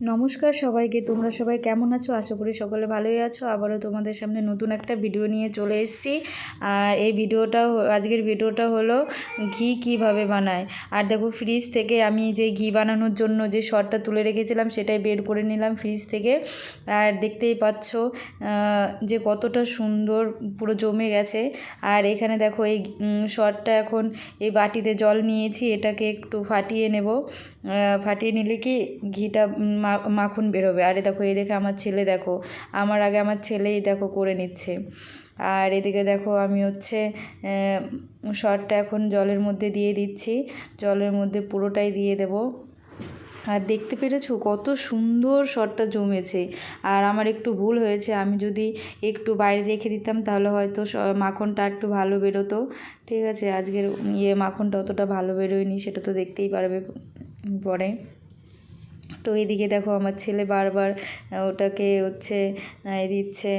নমস্কার সবাইকে, তোমরা সবাই কেমন আছো? আশা করি সকলে ভালোই আছো। আবারও তোমাদের সামনে নতুন একটা ভিডিও নিয়ে চলে এসেছি। আর এই ভিডিওটা আজকের ভিডিওটা হলো ঘি কীভাবে বানায়। আর দেখো ফ্রিজ থেকে আমি যে ঘি বানানোর জন্য যে শটটা তুলে রেখেছিলাম, সেটাই বের করে নিলাম ফ্রিজ থেকে। আর দেখতেই পাচ্ছ যে কতটা সুন্দর পুরো জমে গেছে। আর এখানে দেখো, এই শটটা এখন এই বাটিতে জল নিয়েছি, এটাকে একটু ফাটিয়ে নেব। ফাটিয়ে নিলে কি ঘিটা মাখন বেরোবে। আরে দেখো, এই দেখে আমার ছেলে দেখো, আমার আগে আমার ছেলেই দেখো করে নিচ্ছে। আর এদিকে দেখো আমি হচ্ছে শর্টটা এখন জলের মধ্যে দিয়ে দিচ্ছি। জলের মধ্যে পুরোটাই দিয়ে দেব। আর দেখতে পেরেছ? কত সুন্দর শটটা জমেছে। আর আমার একটু ভুল হয়েছে, আমি যদি একটু বাইরে রেখে দিতাম, তাহলে হয়তো মাখনটা একটু ভালো বেরোতো। ঠিক আছে, আজকের ইয়ে মাখনটা অতটা ভালো বেরোয়নি, সেটা তো দেখতেই পারবে পরে। তো এদিকে দেখো আমার ছেলে বারবার ওটাকে হচ্ছে দিচ্ছে,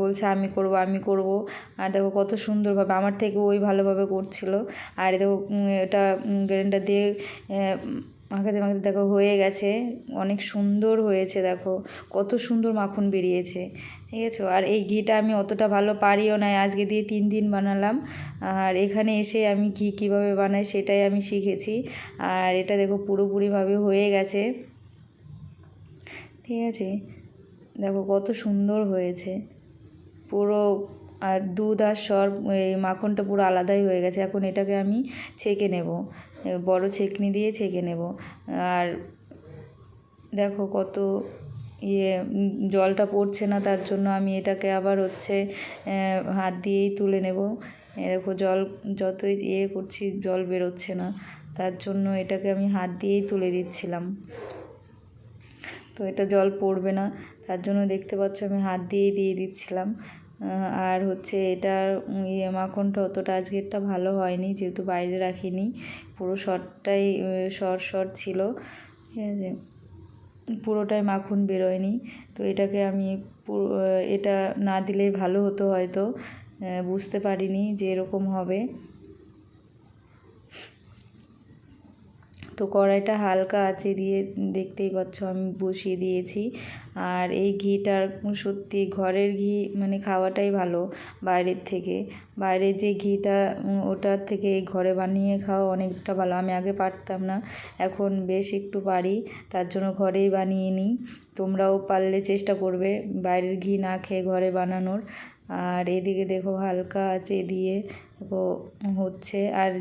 বলছে আমি করব আমি করব। আর দেখো কত সুন্দরভাবে, আমার থেকে ওই ভালোভাবে করছিল। আর দেখো এটা গ্রাইন্ডার দিয়ে মাখাতে মাখাতে দেখো হয়ে গেছে। অনেক সুন্দর হয়েছে দেখো, কত সুন্দর মাখন বেরিয়েছে। ঠিক আছে? আর এই ঘিটা আমি অতটা ভালো পারিও না, আজকে দিয়ে তিন দিন বানালাম। আর এখানে এসে আমি ঘি কীভাবে বানাই সেটাই আমি শিখেছি। আর এটা দেখো পুরোপুরিভাবে হয়ে গেছে। ঠিক আছে? দেখো কত সুন্দর হয়েছে। পুরো আর দুধ আর সর, এই মাখনটা পুরো আলাদাই হয়ে গেছে। এখন এটাকে আমি ছেঁকে নেব। বড় ছেঁকনি দিয়ে ছেঁকে নেব। আর দেখো কত ইয়ে জলটা পড়ছে না তার জন্য আমি এটাকে আবার হচ্ছে হাত দিয়েই তুলে নেব। দেখো জল, যতই ইয়ে করছি জল বেরোচ্ছে না। তার জন্য এটাকে আমি হাত দিয়েই তুলে দিচ্ছিলাম। তো এটা জল পড়বে না, তার জন্য দেখতে পাচ্ছ আমি হাত দিয়েই দিয়ে দিচ্ছিলাম। আর হচ্ছে এটার ইয়ে মাখনটা অতটা আজকেরটা ভালো হয়নি, যেহেতু বাইরে রাখিনি, পুরো শর্টটাই শর্ট শর্ট ছিল। ঠিক আছে? পুরোটাই মাখন বেরোয়নি, তো এটাকে আমি পুরো এটা না দিলেই ভালো হতো হয়তো বুঝতে পারিনি যে এরকম হবে। তো কড়াইটা হালকা আছে দিয়ে দেখতেই পাচ্ছ আমি বসিয়ে দিয়েছি। আর এই ঘিটার সত্যি ঘরের ঘি মানে খাওয়াটাই ভালো বাইরের থেকে। বাইরের যে ঘিটা, ওটার থেকে ঘরে বানিয়ে খাওয়া অনেকটা ভালো। আমি আগে পারতাম না, এখন বেশ একটু পারি, তার জন্য ঘরেই বানিয়ে নিই। তোমরাও পারলে চেষ্টা করবে বাইরের ঘি না খেয়ে ঘরে বানানোর। আর এদিকে দেখো হালকা আছে দিয়ে হচ্ছে। আর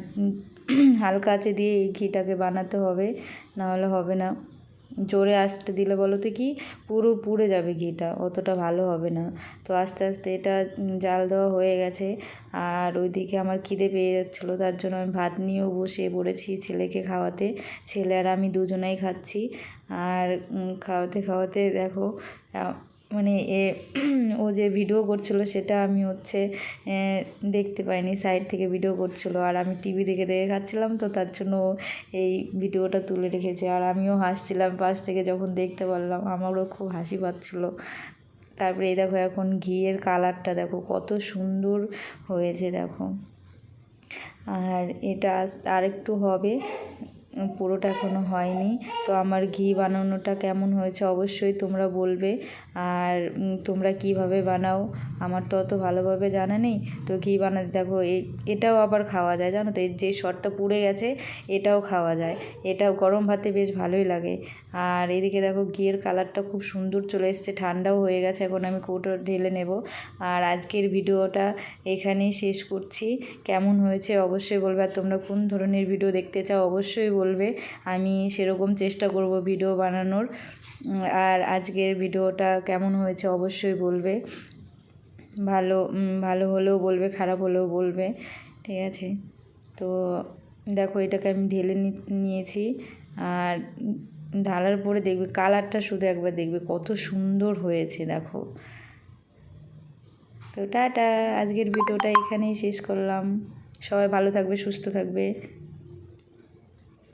হালকা আছে দিয়ে এই ঘিটাকে বানাতে হবে, নাহলে হবে না। জোরে আসতে দিলে বলো তো কি, পুরো পুড়ে যাবে ঘিটা, অতটা ভালো হবে না। তো আস্তে আস্তে এটা জাল দেওয়া হয়ে গেছে। আর ওইদিকে আমার খিদে পেয়ে যাচ্ছিল, তার জন্য আমি ভাত নিয়েও বসে পড়েছি ছেলেকে খাওয়াতে। ছেলে আর আমি দুজনেই খাচ্ছি। আর খাওয়াতে খাওয়াতে দেখো মানে এ, ও যে ভিডিও করছিল সেটা আমি হচ্ছে দেখতে পাইনি সাইড থেকে ভিডিও করছিল। আর আমি টিভি দেখে দেখে খাচ্ছিলাম তো, তার জন্য এই ভিডিওটা তুলে রেখেছে। আর আমিও হাসছিলাম পাশ থেকে যখন দেখতে পারলাম, আমারও খুব হাসি পাচ্ছিলো। তারপরে এই দেখো এখন ঘিয়ের কালারটা দেখো, কত সুন্দর হয়েছে দেখো। আর এটা আরেকটু হবে। পুরোটা এখনও হয়নি। তো আমার ঘি বানানোটা কেমন হয়েছে অবশ্যই তোমরা বলবে। আর তোমরা কীভাবে বানাও আমার তো অত ভালোভাবে জানা নেই। তো ঘি বানাতে দেখো এটাও আবার খাওয়া যায়, জানো তো? যে শরটা পুড়ে গেছে, এটাও খাওয়া যায়। এটাও গরম ভাতে বেশ ভালোই লাগে। আর এদিকে দেখো, ঘিয়ের কালারটা খুব সুন্দর চলে এসছে, ঠান্ডাও হয়ে গেছে, এখন আমি কৌটো ঢেলে নেব। আর আজকের ভিডিওটা এখানেই শেষ করছি। কেমন হয়েছে অবশ্যই বলবে, আর তোমরা কোন ধরনের ভিডিও দেখতে চাও অবশ্যই বলবে, আমি সেরকম চেষ্টা করব ভিডিও বানানোর। আর আজকের ভিডিওটা কেমন হয়েছে অবশ্যই বলবে। ভালো ভালো হলেও বলবে, খারাপ হলেও বলবে, ঠিক আছে? তো দেখো, এটাকে আমি ঢেলে নিয়েছি। আর ঢালার পরে দেখবে, কালারটা শুধু একবার দেখবে, কত সুন্দর হয়েছে, দেখো। তো টাটা, আজকের ভিডিওটা এখানেই শেষ করলাম। সবাই ভালো থাকবে, সুস্থ থাকবে।